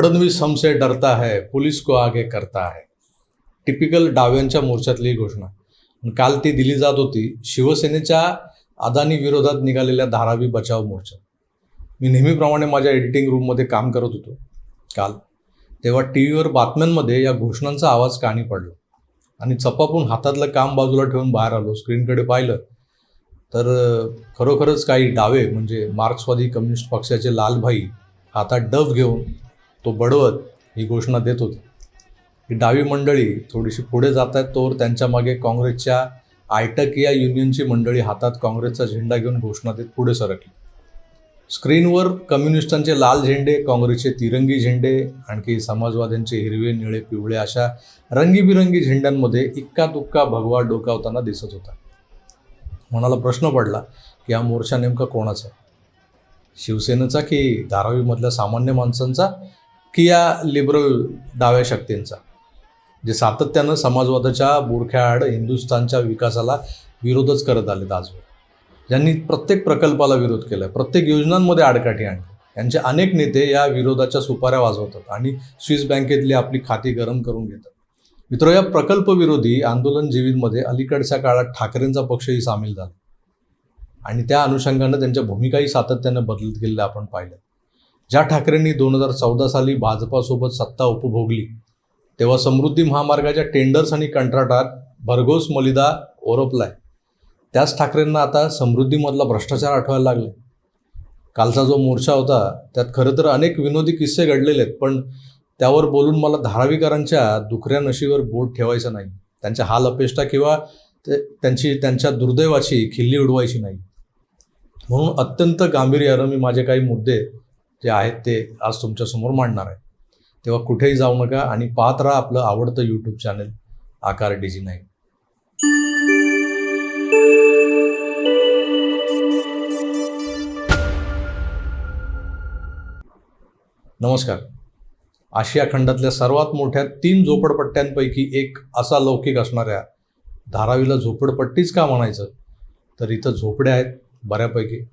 फडणवीस हमसे डरता है पोलीस को आगे करता है। टिपिकल डाव्यांच्या मोर्चातली ही घोषणा. काल ती दिली जात होती शिवसेनेच्या अदानी विरोधात निघालेल्या धारावी बचाव मोर्चा. मी नेहमीप्रमाणे माझ्या एडिटिंग रूममध्ये काम करत होतो काल. तेव्हा टी व्हीवर बातम्यांमध्ये या घोषणांचा आवाज कानी पडला. आणि चपापून हातातलं काम बाजूला ठेवून बाहेर आलो स्क्रीनकडे पाहिलं. तर खरोखरच काही डावे म्हणजे मार्क्सवादी कम्युनिस्ट पक्षाचे लालभाई हातात डफ घेऊन तो बडवत ही घोषणा देत होते. ही डावी मंडळी थोडीशी पुढे जात आहेत तोवर त्यांच्या मागे काँग्रेसच्या आयटक या युनियनची मंडळी हातात काँग्रेसचा झेंडा घेऊन घोषणा देत पुढे सरकली. स्क्रीनवर कम्युनिस्टांचे लाल झेंडे काँग्रेसचे तिरंगी झेंडे आणखी समाजवाद्यांचे हिरवे निळे पिवळे अशा रंगीबिरंगी झेंड्यांमध्ये इक्का दुक्का भगवा डोकावताना दिसत होता. मनाला प्रश्न पडला की हा मोर्चा नेमका कोणाचा शिवसेनेचा की धारावीमधल्या सामान्य माणसांचा? की या लिबरल डाव्या शक्तींचा? जे सातत्यानं समाजवादाच्या बुरख्याआड हिंदुस्थानच्या विकासाला विरोधच करत आलेत आजवर. ज्यांनी प्रत्येक प्रकल्पाला विरोध केला प्रत्येक योजनांमध्ये आडकाठी आणली. यांचे अनेक नेते या विरोधाच्या सुपाऱ्या वाजवतात आणि स्विस बँकेतली आपली खाती गरम करून घेतात. मित्र या प्रकल्पविरोधी आंदोलनजीवींमध्ये अलीकडच्या काळात ठाकरेंचा पक्षही सामील झाला. आणि त्या अनुषंगानं त्यांच्या भूमिकाही सातत्यानं बदलत गेलेल्या आपण पाहिल्या ज्या ठाकरेंनी दोन हजार चौदा साली भाजपासोबत सत्ता उपभोगली तेव्हा समृद्धी महामार्गाच्या टेंडर्स आणि कंत्राटात भरघोस मलिदा ओरपलाय. त्याच ठाकरेंना आता समृद्धीमधला भ्रष्टाचार आठवायला लागले. कालचा जो मोर्चा होता त्यात खरं तर अनेक विनोदी किस्से घडलेले आहेत पण त्यावर बोलून मला धारावीकरांच्या दुखऱ्या नशीवर बोट ठेवायचं नाही. त्यांच्या हाल अपेष्टा किंवा ते त्यांची त्यांच्या दुर्दैवाची खिल्ली उडवायची नाही. म्हणून अत्यंत गांभीर्यानं मी माझे काही मुद्दे जे आहेत ते आज तुमच्यासमोर मांडणार आहे तेव्हा कुठेही जाऊ नका आणि पाहत राहा आपलं आवडतं यूट्यूब चॅनल आकार डिजी नाही नमस्कार. आशिया खंडातल्या सर्वात मोठ्या तीन झोपडपट्ट्यांपैकी एक असा लौकिक असणाऱ्या धारावीला झोपडपट्टीच का म्हणायचं? तर इथं झोपड्या आहेत बऱ्यापैकी.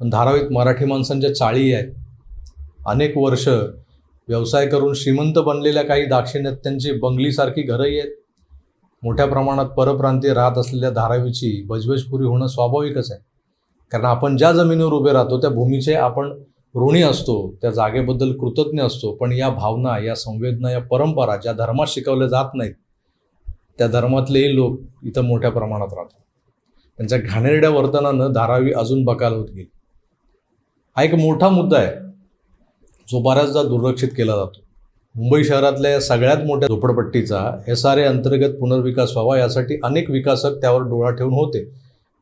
पण धारावीत मराठी माणसांच्या चाळी आहेत. अनेक वर्ष व्यवसाय करून श्रीमंत बनलेल्या काही दाक्षिणात्यांची बंगलीसारखी घरंही आहेत. मोठ्या प्रमाणात परप्रांतीय राहत असलेल्या धारावीची बजबजपुरी होणं स्वाभाविकच आहे. कारण आपण ज्या जमिनीवर उभे राहतो त्या भूमीचे आपण ऋणी असतो त्या जागेबद्दल कृतज्ञ असतो. पण या भावना या संवेदना या परंपरा ज्या धर्मात शिकवल्या जात नाहीत त्या धर्मातलेही लोक इथं मोठ्या प्रमाणात राहतात. त्यांच्या घाणेरड्या वर्तनानं धारावी अजून बकाल होत गेली. हा एक मोठा मुद्दा आहे. जो बऱ्याचदा दुर्लक्षित केला जातो. मुंबई शहरातल्या या सगळ्यात मोठ्या झोपडपट्टीचा एस आर ए अंतर्गत पुनर्विकास व्हावा यासाठी अनेक विकासक त्यावर डोळा ठेवून होते.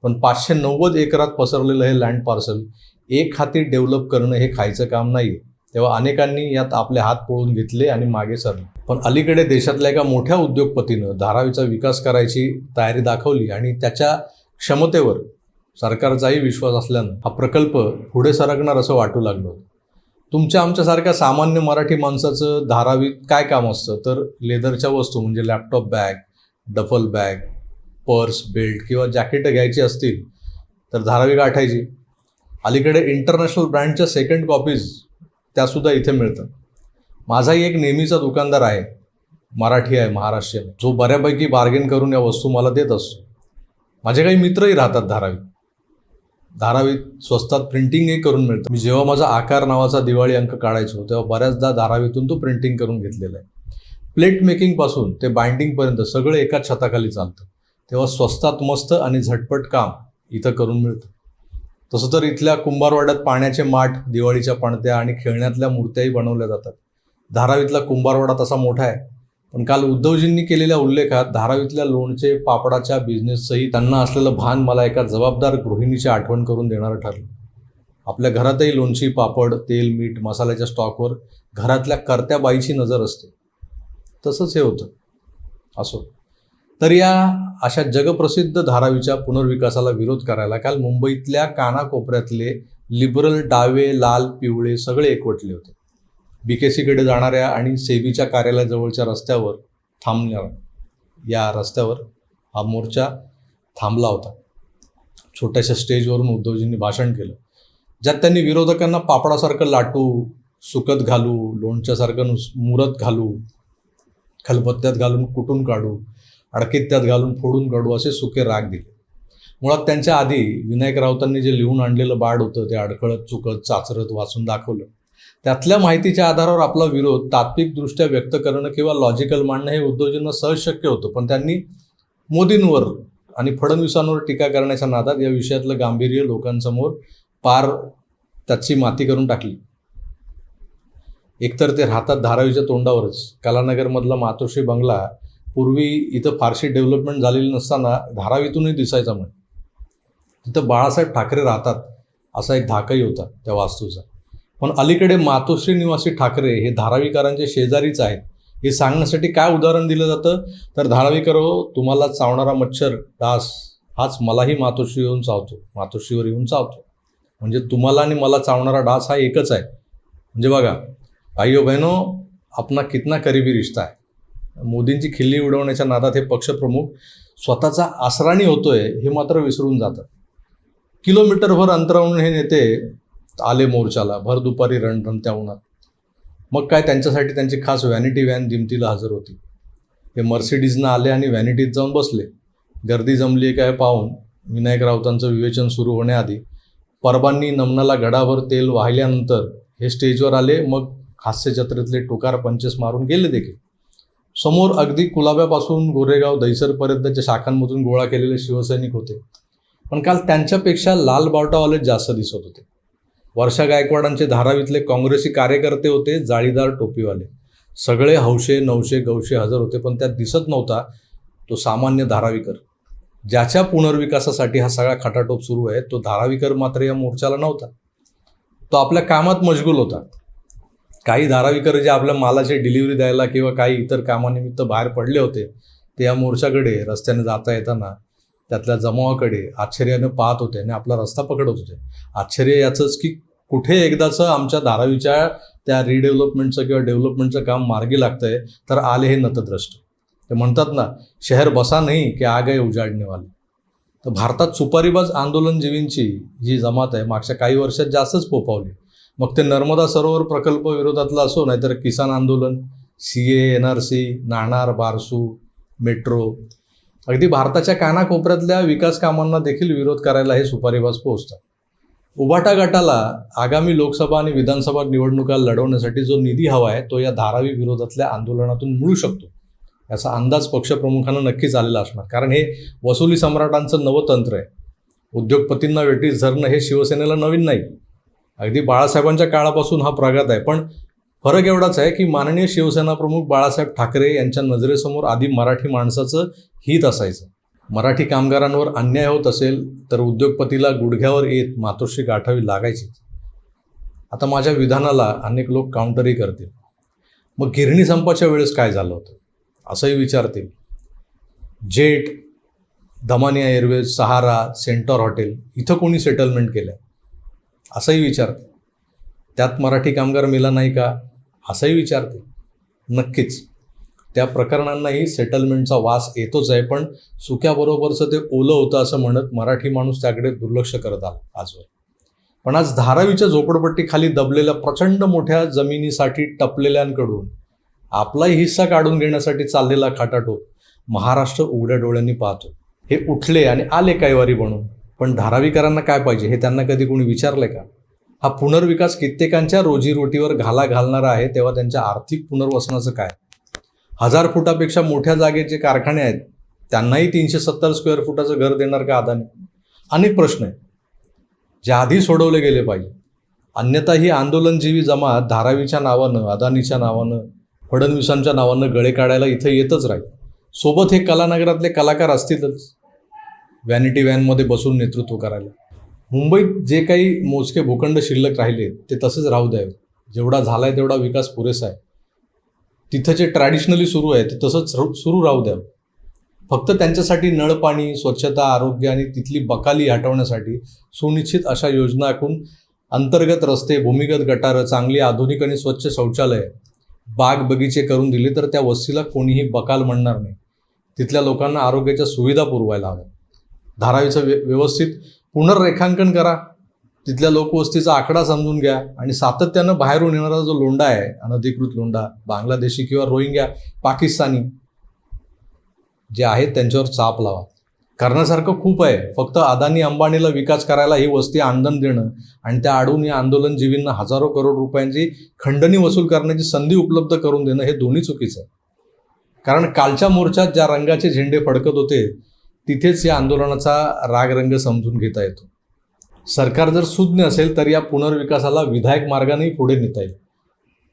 पण पाचशे नव्वद एकरात पसरलेलं हे लँड पार्सल एक हाती डेव्हलप करणं हे खायचं काम नाही तेव्हा अनेकांनी यात आपले हात पळून घेतले आणि मागे सरले. पण अलीकडे देशातल्या एका मोठ्या उद्योगपतीनं धारावीचा विकास करायची तयारी दाखवली आणि त्याच्या क्षमतेवर सरकारचाही विश्वास असल्यानं हा प्रकल्प पुढे सरकणार असं वाटू लागलं होतं. तुमच्या आमच्यासारख्या सामान्य मराठी माणसाचं धारावीत काय काम असतं? तर लेदरच्या वस्तू म्हणजे laptop bag duffel bag purse belt किंवा जॅकेटं घ्यायची असतील तर धारावी गाठायची. अलीकडे इंटरनॅशनल ब्रँडच्या सेकंड कॉपीज त्यासुद्धा इथे मिळतात. माझाही एक नेहमीचा दुकानदार आहे. मराठी आहे महाराष्ट्रीयन. जो बऱ्यापैकी बार्गेन करून या वस्तू मला देत असतो. माझे काही मित्रही राहतात धारावीत धारावीत स्वस्तात प्रिंटिंगही करून मिळतं. मी जेव्हा माझा आकार नावाचा दिवाळी अंक काढायचो तेव्हा बऱ्याचदा धारावीतून तो प्रिंटिंग करून घेतलेला आहे. प्लेट मेकिंगपासून ते बाइंडिंगपर्यंत सगळं एकाच छताखाली चालतं. तेव्हा स्वस्तात मस्त आणि झटपट काम इथं करून मिळतं. तसं तर इथल्या कुंभारवाड्यात पाण्याचे माठ दिवाळीच्या पणत्या आणि खेळण्यातल्या मूर्त्याही बनवल्या जातात. धारावीतला कुंभारवाडा तसा मोठा आहे. पण काल उद्धवजींनी केलेल्या उल्लेखात धारावीतल्या लोणचे पापडाच्या बिझनेसचंही त्यांना असलेलं भान मला एका जबाबदार गृहिणीची आठवण करून देणारं ठरलं. आपल्या घरातही लोणची पापड तेल मीठ मसाल्याच्या स्टॉकवर घरातल्या करत्या बाईची नजर असते. तसंच हे होतं. असो. तर या अशा जगप्रसिद्ध धारावीच्या पुनर्विकासाला विरोध करायला काल मुंबईतल्या कानाकोपऱ्यातले लिबरल डावे लाल पिवळे सगळे एकवटले होते. बी के सीकडे जाणाऱ्या आणि सेबीच्या कार्यालयाजवळच्या रस्त्यावर थांबल्या. या रस्त्यावर हा मोर्चा थांबला होता. छोट्याशा स्टेजवरून उद्धवजींनी भाषण केलं. ज्यात त्यांनी विरोधकांना पापडासारखं लाटू सुकत घालू लोणच्यासारखं नुस मुरत घालू खलबत्त्यात घालून कुटून काढू अडकित्यात घालून फोडून काढू असे सुके राग दिले. मुळात त्यांच्या आधी विनायक राऊतांनी जे लिहून आणलेलं बाड होतं ते अडखळत चुकत चाचरत वाचून दाखवलं. त्यातल्या माहितीच्या आधारावर आपला विरोध तात्विकदृष्ट्या व्यक्त करणं किंवा लॉजिकल मांडणं हे उद्योजींना सहज शक्य होतं. पण त्यांनी मोदींवर आणि फडणवीसांवर टीका करण्याच्या नादात या विषयातलं गांभीर्य लोकांसमोर पार त्याची माती करून टाकली. एकतर ते राहतात धारावीच्या तोंडावरच. कलानगरमधला मातोश्री बंगला पूर्वी इथं फारशी डेव्हलपमेंट झालेली नसताना धारावीतूनही दिसायचा म्हणे. तिथं बाळासाहेब ठाकरे राहतात असा एक धाकही होता त्या वास्तूचा. पण अलीकडे मातोश्री निवासी ठाकरे हे धारावीकरांचे शेजारीच आहेत. हे सांगण्यासाठी काय उदाहरण दिलं जातं? तर धारावीकर हो तुम्हाला चावणारा मच्छर डास हाच मलाही मातोश्री येऊन चावतो. मातोश्रीवर येऊन चावतो. म्हणजे तुम्हाला आणि मला चावणारा डास हा एकच आहे. म्हणजे बघा भाईओ बहिनो आपला कितना करीबी रिश्ता आहे. मोदींची खिल्ली उडवण्याच्या नादात हे पक्षप्रमुख स्वतःचा आसराणी होतोय हे मात्र विसरून जातात. किलोमीटरभर अंतरावरून हे नेते आले मोर्चाला भर दुपारी रणरणत्या उन्हात मग काय त्यांच्यासाठी त्यांची खास व्हॅनिटी व्हॅन दिमतीला हजर होती. हे मर्सिडीजनं आले आणि व्हॅनिटीत जाऊन बसले. गर्दी जमली आहे काय पाहून विनायक राऊतांचं विवेचन सुरू होण्याआधी परबांनी नमनाला गडावर तेल वाहिल्यानंतर हे स्टेजवर आले मग हास्यजत्रेतले टोकार पंचेस मारून गेले देखील. समोर अगदी कुलाब्यापासून गोरेगाव दहिसरपर्यंतच्या शाखांमधून गोळा केलेले शिवसैनिक होते. पण काल त्यांच्यापेक्षा लाल बावटावाले जास्त दिसत होते. वर्षा गायकवाडांचे धारावीतले काँग्रेसी कार्यकर्ते होते जाळीदार टोपीवाले. सगळे हौशे नवशे गौशे हजर होते पण त्यात दिसत नव्हता तो सामान्य धारावीकर. ज्याच्या पुनर्विकासासाठी हा सगळा खटाटोप सुरू आहे तो धारावीकर मात्र या मोर्चाला नव्हता. तो आपल्या कामात मशगूल होता. काही धारावीकर जे आपल्या मालाची डिलिव्हरी द्यायला किंवा काही इतर कामानिमित्त बाहेर पडले होते ते या मोर्चाकडे रस्त्याने जाता येताना त्यातल्या जमावाकडे आश्चर्यानं पाहत होते आणि आपला रस्ता पकडत होते. आश्चर्य याचंच की कुठे एकदाचं आमच्या धारावीच्या त्या रिडेव्हलपमेंटचं किंवा डेव्हलपमेंटचं काम मार्गी लागतंय तर आले हे नतद्रष्ट. ते म्हणतात ना शहर बसा नाही की आग आहे उजाडणेवाले तर भारतात सुपारीबाज आंदोलनजीवींची जी जमात आहे. मागच्या काही वर्षात जास्तच पोपावली. मग ते नर्मदा सरोवर प्रकल्प विरोधातलं असो नाहीतर किसान आंदोलन C A N R C Nanar Barsu metro अगदी भारताच्या कानाकोपऱ्यातल्या विकास कामांना देखील विरोध करायला हे सुपारीबाज पोहोचतात. उभाटा गटाला आगामी लोकसभा आणि विधानसभा निवडणुका लढवण्यासाठी जो निधी हवा आहे तो या धारावी विरोधातल्या आंदोलनातून मिळू शकतो. याचा अंदाज पक्षप्रमुखांना नक्कीच आलेला असणार. कारण हे वसुली सम्राटांचं नवं तंत्र आहे. उद्योगपतींना वेटीस धरणं हे शिवसेनेला नवीन नाही. अगदी बाळासाहेबांच्या काळापासून हा प्रघात आहे. पण फरक एवढाच आहे की माननीय शिवसेना प्रमुख बाळासाहेब ठाकरे यांच्या नजरेसमोर आधी मराठी माणसाचं हित असायचं. मराठी कामगारांवर अन्याय होत असेल तर उद्योगपतीला गुडघ्यावर येत मातोश्री गाठावी लागायची. आता माझ्या विधानाला अनेक लोक काउंटरही करतील. मग गिरणी संपाच्या वेळेस काय झालं होतं? असंही विचारतील. Jet Damania airways Sahara centre hotel इथं कोणी सेटलमेंट केलं असंही विचारतील. त्यात मराठी कामगार मिला नाही का? असंही विचारते नक्कीच. त्या प्रकरणांनाही सेटलमेंटचा वास येतोच आहे पण सुक्याबरोबरचं ते ओलं होतं असं म्हणत मराठी माणूस त्याकडे दुर्लक्ष करत आला आजवर. पण आज धारावीच्या झोपडपट्टीखाली दबलेल्या प्रचंड मोठ्या जमिनीसाठी टपलेल्यांकडून आपलाही हिस्सा काढून घेण्यासाठी चाललेला खाटाटोप महाराष्ट्र उघड्या डोळ्यांनी पाहतो. हे उठले आणि आले कैवारी बनून. पण धारावीकरांना काय पाहिजे हे त्यांना कधी कोणी विचारलंय का? हा पुनर्विकास कित्येकांच्या रोजीरोटीवर घाला घालणारा आहे तेव्हा त्यांच्या आर्थिक पुनर्वसनाचं काय? हजार फुटापेक्षा मोठ्या जागेत जे कारखाने आहेत त्यांनाही तीनशे सत्तर स्क्वेअर फुटाचं घर देणार का अदानी? अनेक प्रश्न आहेत. जे आधी सोडवले गेले पाहिजे. अन्यथा ही आंदोलनजीवी जमात धारावीच्या नावानं अदानीच्या नावानं फडणवीसांच्या नावानं गळे काढायला इथं येतच राहील. सोबत हे कलानगरातले कलाकार असतीलच. व्हॅनिटी व्हॅनमध्ये बसून नेतृत्व करायला. मुंबईत जे काही मोजके भूखंड शिल्लक राहिले ते तसेच राहू द्यावे. जेवढा झालाय तेवढा विकास पुरेसा आहे. तिथं जे ट्रॅडिशनली सुरू आहे ते तसंच सुरू राहू द्यावं. फक्त त्यांच्यासाठी नळपाणी स्वच्छता आरोग्य आणि तिथली बकाली हटवण्यासाठी सुनिश्चित अशा योजना आखून अंतर्गत रस्ते भूमिगत गटारं चांगली आधुनिक आणि स्वच्छ शौचालय बाग बगीचे करून दिले तर त्या वस्तीला कोणीही बकाल म्हणणार नाही. तिथल्या लोकांना आरोग्याच्या सुविधा पुरवायला हव्या धारावीचं व्य व्यवस्थित पुनर्रेखांकन करा. तिथल्या लोकवस्तीचा आकडा समजून घ्या आणि सातत्यानं बाहेरून येणारा जो लोंडा आहे अनधिकृत लोंडा बांगलादेशी किंवा रोहिंग्या पाकिस्तानी जे आहेत त्यांच्यावर चाप लावा. करण्यासारखं खूप आहे. फक्त अदानी अंबानीला विकास करायला ही वस्ती आंदोलन देणं आणि त्या आडून या आंदोलनजीवींना हजारो करोड रुपयांची खंडणी वसूल करण्याची संधी उपलब्ध करून देणं हे दोन्ही चुकीचं आहे. कारण कालच्या मोर्चात ज्या रंगाचे झेंडे फडकत होते तिथेच या आंदोलनाचा रागरंग समजून घेता येतो. सरकार जर सुज्ञ असेल तर या पुनर्विकासाला विधायक मार्गानेही पुढे नेता येईल.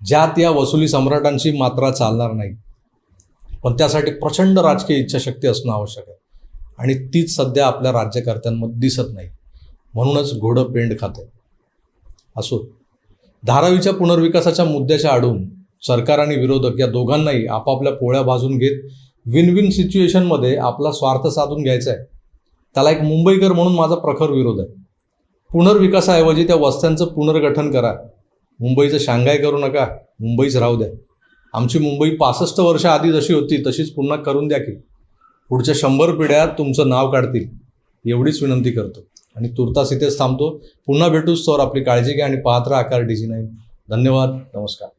ज्यात या वसुली सम्राटांची मात्रा चालणार नाही. पण त्यासाठी प्रचंड राजकीय इच्छाशक्ती असणं आवश्यक आहे. आणि तीच सध्या आपल्या राज्यकर्त्यांमध्ये दिसत नाही. म्हणूनच घोडं पेंड खाते. असो धारावीच्या पुनर्विकासाच्या मुद्द्याच्या आडून सरकार आणि विरोधक या दोघांनाही आपापल्या पोळ्या भाजून घेत विन विन सिच्युएशनमध्ये आपला स्वार्थ साधून घ्यायचा आहे त्याला एक मुंबईकर म्हणून माझा प्रखर विरोध आहे. पुनर्विकासाऐवजी त्या वस्त्यांचं पुनर्गठन करा. मुंबईचं शांघाय करू नका. मुंबईच राहू द्या. आमची मुंबई पासष्ट वर्ष आधी जशी होती तशीच पुन्हा करून द्या की. पुढच्या शंभर पिढ्या तुमचं नाव काढतील. एवढीच विनंती करतो. आणि तुर्तास इथेच थांबतो. पुन्हा भेटूच तर आपली काळजी घ्या आणि पाहत राहा आकार डिझी नाही धन्यवाद. नमस्कार.